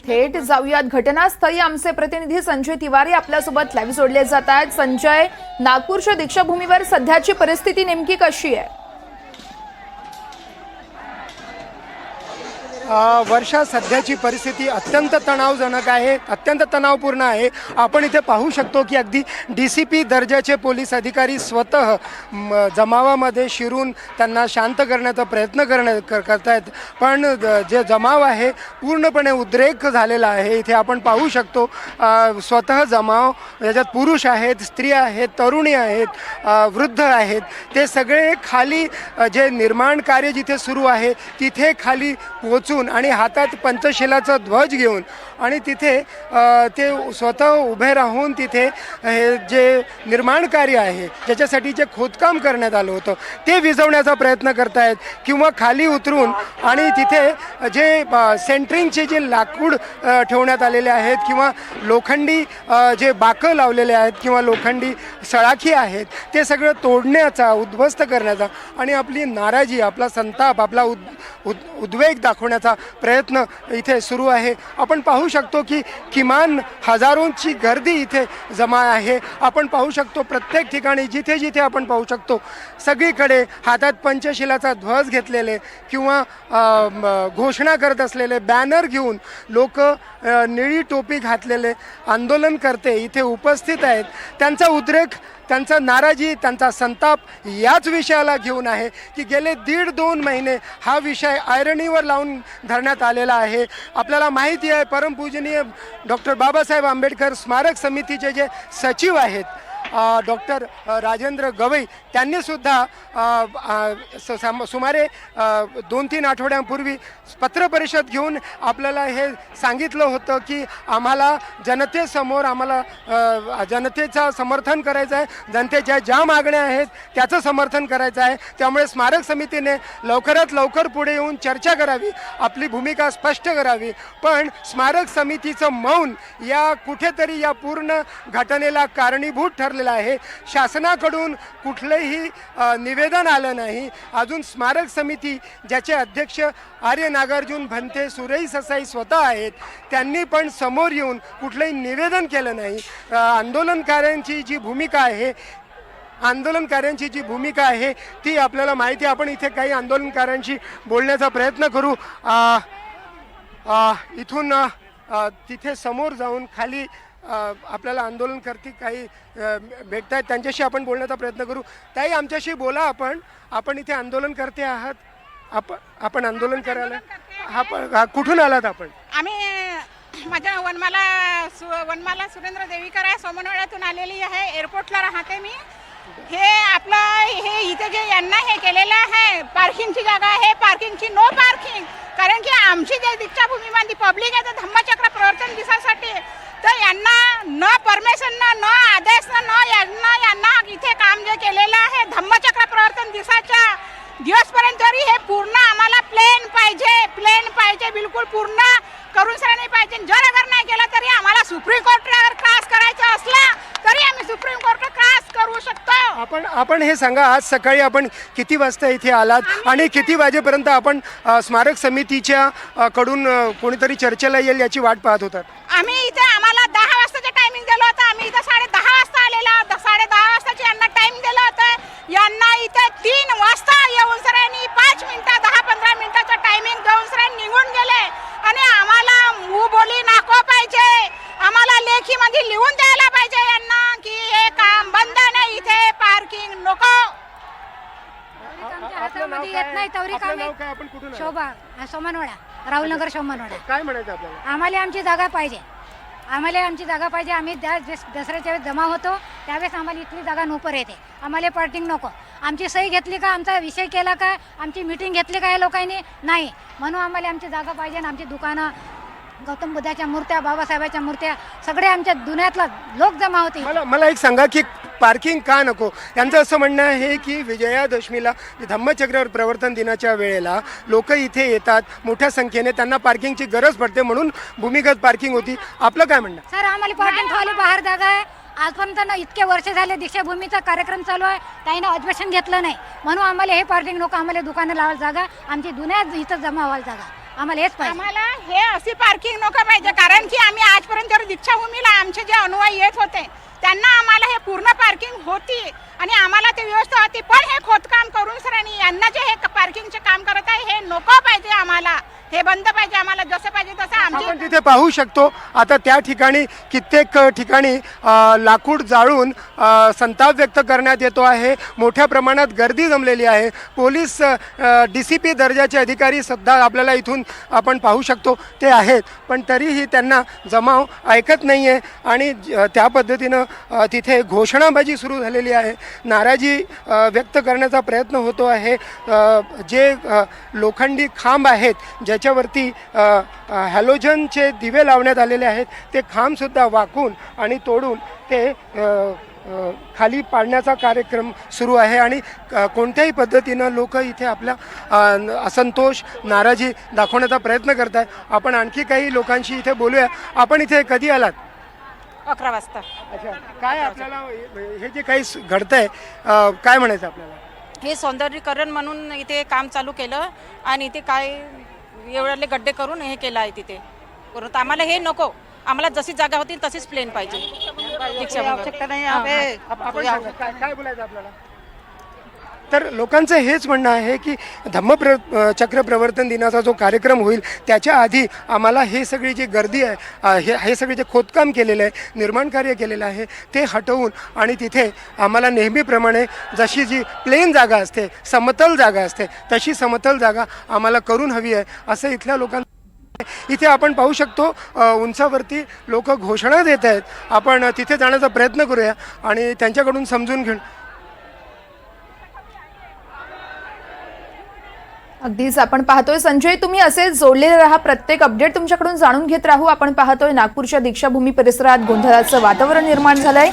थेट जाऊयात. घटनास्थळी आमचे प्रतिनिधी संजय तिवारी आपल्यासोबत लाईव्ह जोडले जात आहेत. संजय नागपूरच्या दीक्षाभूमीवर सध्याची परिस्थिती नेमकी कशी आहे? वर्षा सध्याची परिस्थिती अत्यंत तणावजनक आहे अत्यंत तणावपूर्ण आहे. आपण इथे पाहू शकतो की अगदी डी सी पी दर्जाचे पोलीस अधिकारी स्वतः जमावामध्ये शिरून त्यांना शांत करण्याचा प्रयत्न करण्या कर करतायत. पण जे जमाव आहे पूर्णपणे उद्रेक झालेला आहे. इथे आपण पाहू शकतो स्वतः जमाव याच्यात पुरुष आहेत स्त्री आहेत तरुणी आहेत वृद्ध आहेत. ते सगळे खाली जे निर्माण कार्य जिथे सुरू आहे तिथे खाली पोचून आणि हातात पंचशिलाचा ध्वज घेऊन आणि तिथे ते स्वतः उभे राहून तिथे हे जे निर्माण कार्य आहे ज्याच्यासाठी जे खोदकाम करण्यात आलं होतं ते विझवण्याचा प्रयत्न करतायत किंवा खाली उतरून आणि तिथे जे सेंटरिंगचे जे लाकूड ठेवण्यात आलेले आहेत किंवा लोखंडी जे बाकं लावलेले आहेत किंवा लोखंडी सळाखी आहेत ते सगळं तोडण्याचा उद्ध्वस्त करण्याचा आणि आपली नाराजी आपला संताप आपला उद उद उद्वेग दाखवण्याचा प्रयत्न इथे सुरू आहे. आपण पाहू शकतो की किमान हजारोंची गर्दी इथे जमा आहे. आपण पाहू शकतो प्रत्येक ठिकाणी जिथे जिथे आपण पाहू शकतो सगळीकडे हातात पंचशिलाचा ध्वज घेतलेले किंवा घोषणा करत असलेले बॅनर घेऊन लोक निळी टोपी घातलेले आंदोलनकर्ते इथे उपस्थित आहेत. त्यांचा उद्रेक त्यांचा नाराजी त्यांचा संताप याच विषयाला घेऊन आहे की गेले दीड दोन महिने हा विषय आयरणीवर लावून धरण्यात आलेला आहे. आपल्याला माहिती आहे परमपूजनीय डॉक्टर बाबासाहेब आंबेडकर स्मारक समितीचे जे सचिव आहेत डॉक्टर राजेंद्र गवई त्यांनीसुद्धा स- सुमारे दोन तीन आठवड्यांपूर्वी पत्रपरिषद घेऊन आपल्याला हे सांगितलं होतं की आम्हाला जनतेसमोर आम्हाला जनतेचं समर्थन करायचं आहे. जनतेच्या ज्या मागण्या आहेत त्याचं समर्थन करायचं आहे. त्यामुळे स्मारक समितीने लवकरात लवकर पुढे येऊन चर्चा करावी. आपली भूमिका स्पष्ट करावी. पण स्मारक समितीचं मौन या कुठेतरी या पूर्ण घटनेला कारणीभूत लागलेला आहे. शासनाकडून कुठलंही निवेदन आलं नाही. अजून स्मारक समिती ज्याचे अध्यक्ष आर्य नागार्जुन भंते सुरेई ससाई स्वतः आहेत त्यांनी पण समोर येऊन कुठलंही निवेदन केलं नाही. अ, आंदोलनकाऱ्यांची जी भूमिका आहे आंदोलनकाऱ्यांची जी भूमिका आहे ती आपल्याला माहिती आपण इथे काही आंदोलनकाऱ्यांशी बोलण्याचा प्रयत्न करू. इथून तिथे समोर जाऊन खाली आपल्याला आंदोलनकर्ते काही भेटत आहेत त्यांच्याशी आपण बोलण्याचा प्रयत्न करू. ताई आमच्याशी बोला आपण. आपण इथे आंदोलनकर्ते आहात. आपण आपण आंदोलन करायला हा कुठून आलात आपण? आम्ही माझ्या वनमाला सु वनमाला सुरेंद्र देवीकर आहे. सोमनवाड्यातून आलेली आहे. एअरपोर्टला राहते मी. हे आपलं हे इथे जे यांना हे केलेलं आहे पार्किंगची जागा आहे. पार्किंगची नो पार्किंग कारण की आमची जे दीक्षाभूमीमध्ये पब्लिक आहे तर धम्मचक्र प्रवर्तन दिवसासाठी तर यांना न परमिशन न आदेश न यांना यांना इथे काम जे केलेलं आहे धम्मचक्र प्रवर्तन दिवसाच्या दिवसपर्यंत तरी हे पूर्ण आम्हाला प्लेन पाहिजे प्लेन पाहिजे बिलकुल पूर्ण करून सर नाही पाहिजे. जर अगर नाही केलं तरी आम्हाला सुप्रीम कोर्ट क्रॉस करायचं असलं तरी आम्ही सुप्रीम कोर्ट क्रॉस करू शकतो. आपण आपण हे सांगा आज सकाळी आपण किती वाजता इथे आलात? आणि किती वाजेपर्यंत आपण अ, स्मारक समितीच्या अ, कडून अ, कोणीतरी चर्चेला येईल याची वाट पाहत होतात? आम्ही इथे आम्हाला दहा वाजताचं टायमिंग दिलं होतं आम्ही इथं साडे दहा वाजता आलेला द- साडे दहा वाजताची यांना टाइम दिलं होतं यांना इथे तीन वाजता येऊन सरांनी पाच मिनिटं दहा पंधरा मिनिटाचं टायमिंग देऊन सरांनी निघून गेले. आणि आम्हाला मुंह बोली नाको पाहिजे. आम्हाला लेखीमध्ये लिहून द्यायला पाहिजे यांना की हे काम बंद नाही इथे पार्किंग नको. येत नाही काम? शोभा सोमनवाडा राहुलनगर सोमनवाडा. काय म्हणायचं आपल्याला? आम्हाला आमची जागा पाहिजे. आम्हाला आमची जागा पाहिजे. आम्ही त्या दसऱ्याच्या वेळेस जमा होतो. त्यावेळेस आम्हाला इथली जागा नोपर येते. आम्हाला पार्टिंग नको. आमची सही घेतली का? आमचा विषय केला का? आमची मिटिंग घेतली का या लोकांनी? नाही. म्हणून आम्हाला आमची जागा पाहिजे आणि आमची दुकानं गौतम बुद्धाच्या मूर्त्या बाबासाहेबाच्या मूर्त्या सगळे आमच्या दुनियातला लोक जमा होते. मला मला एक सांगा की पार्किंग का नको? यांचं असं म्हणणं आहे की विजयादशमीला धम्मचक्र प्रवर्तन दिनाच्या वेळेला लोक इथे येतात मोठ्या संख्येने त्यांना पार्किंगची गरज पडते म्हणून भूमिगत पार्किंग होती. आपलं काय म्हणणं? सर आम्हाला पार्किंग ठेवायला बाहेर जागा आहे. आजपर्यंत ना इतके वर्ष झाले दीक्षाभूमीचा कार्यक्रम चालू आहे. त्यानं अधिवेशन घेतलं नाही. म्हणून आम्हाला हे पार्किंग नको आम्हाला दुकानं लावायला जागा आमची दुनिया इथं जमा व्हायला जागा. आम्हाला हेच पाहिजे. आम्हाला हे अशी पार्किंग नको पाहिजे कारण की आम्ही आजपर्यंत दीक्षाभूमीला आमचे जे अनुयायी येत होते त्यांना आम्हाला हे पूर्ण होती. आणि आम्हाला ते व्यवस्था होती. पण हे खोदकाम करून सर आणि यांना जे हे पार्किंगचे काम करत आहे हे नको पाहिजे आम्हाला हे बंद पाहिजे आम्हाला जसं पाहिजे तसं आमची आपण तिथे पाहू शकतो. आता त्या ठिकाणी कित्येक ठिकाणी लाकूड जाळून संताप व्यक्त करण्यात येतो आहे. मोठ्या प्रमाणात गर्दी जमलेली आहे. पोलीस डी सी पी दर्जाचे अधिकारी सुद्धा आपल्याला इथून आपण पाहू शकतो. ते आहेत. पण तरीही त्यांना जमाव ऐकत नाही आहे आणि ज- त्या पद्धतीनं तिथे घोषणाबाजी सुरू झालेली आहे. नाराजी व्यक्त करण्याचा प्रयत्न होतो आहे. जे लोखंडी खांब आहेत ज्याच्यावरती हॅलोजनचे दिवे लावण्यात आलेले आहेत ते खांबसुद्धा वाकून आणि तोडून ते खाली पाडण्याचा कार्यक्रम सुरू आहे आणि कोणत्याही पद्धतीनं लोक इथे न- असंतोष नाराजी दाखवण्याचा प्रयत्न करत आहेत आपण आणखी काही लोकांशी इथे बोलूया. आपण इथे कधी आलात? अकरा वाजता. अच्छा. काय आपल्याला हे- जे काही घडतंय काय म्हणायचं आपल्याला? हे सौंदर्यीकरण म्हणून इथे काम चालू केलं आणि इथे काय एवढे गड्डे करून हे केलं आहे तिथे. परंतु आम्हाला हे नको. आम्हाला जशी जागा होती तशीच प्लेन पाहिजे. दीक्षाभूमी आप- आपण सांगा, काय काय बोलायचं आपल्याला? तर लोकांचं हेच म्हणणं आहे की धम्मप्र अ, चक्र प्रवर्तन दिनाचा जो कार्यक्रम होईल त्याच्या आधी आम्हाला हे सगळी जी गर्दी आहे अ, हे हे सगळे जे खोदकाम केलेलं आहे निर्माण कार्य केलेलं आहे ते हटवून आणि तिथे आम्हाला नेहमीप्रमाणे जशी जी प्लेन जागा असते समतल जागा असते तशी समतल जागा आम्हाला करून हवी आहे असं इथल्या लोकांना इथे आपण पाहू शकतो उंचावरती लोक घोषणा देत आहेत. आपण तिथे जाण्याचा प्रयत्न करूया आणि त्यांच्याकडून समजून घेऊन. अगदीच आपण पाहतोय संजय तुम्ही असे जोडलेले राहा प्रत्येक अपडेट तुमच्याकडून जाणून घेत राहू. आपण पाहतोय नागपूरच्या दीक्षाभूमी परिसरात गोंधळाचं वातावरण निर्माण झालंय.